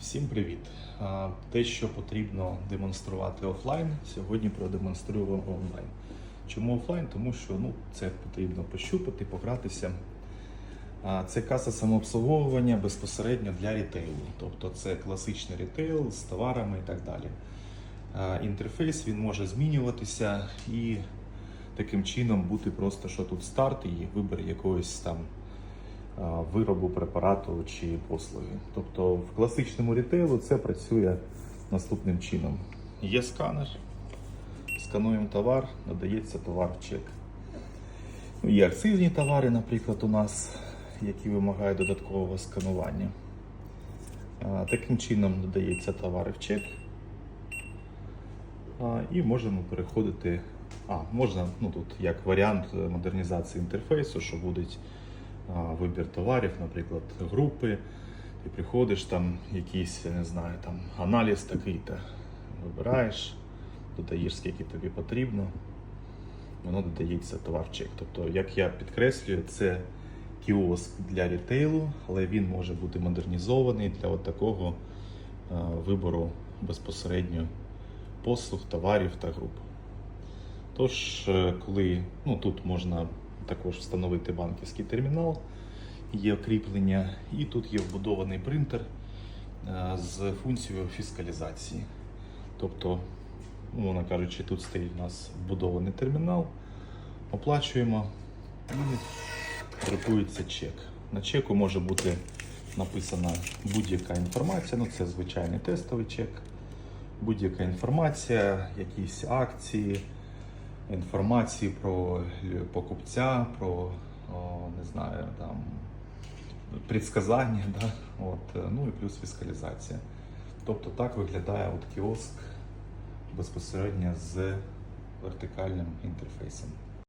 Всім привіт! Те, що потрібно демонструвати офлайн, сьогодні продемонструю вам онлайн. Чому офлайн? Тому що ну, це потрібно пощупати, погратися. Це каса самообслуговування безпосередньо для рітейлу. Тобто це класичний рітейл з товарами і так далі. Інтерфейс він може змінюватися і таким чином бути просто, що тут старт і вибір якоїсь там виробу, препарату чи послуги. Тобто в класичному рітейлу це працює наступним чином. Є сканер, скануємо товар, надається товар в чек. Ну, Є акцизні товари, наприклад, у нас, які вимагають додаткового сканування. Таким чином додається товар в чек. І можемо переходити. А, можна, ну тут як варіант модернізації інтерфейсу, що буде а, вибір товарів, наприклад, групи. Ти приходиш, там якийсь, я не знаю, там аналіз такий-то вибираєш, додаєш, скільки тобі потрібно, воно додається товар в чек. Тобто, як я підкреслюю, це кіоск для рітейлу, але він може бути модернізований для от такого вибору безпосередньо послуг, товарів та груп. Тож, е, коли ну, тут можна також встановити банківський термінал, є кріплення, і тут є вбудований принтер е, з функцією фіскалізації. Тобто, умовно кажучи, тут стоїть у нас вбудований термінал, оплачуємо і друкується чек. На чеку може бути написана будь-яка інформація, ну це звичайний тестовий чек, будь-яка інформація, якісь акції інформації про покупця, про не знаю, там предсказання, да? от, е, ну і плюс фіскалізація. Тобто так виглядає от кіоск безпосередньо з вертикальним інтерфейсом.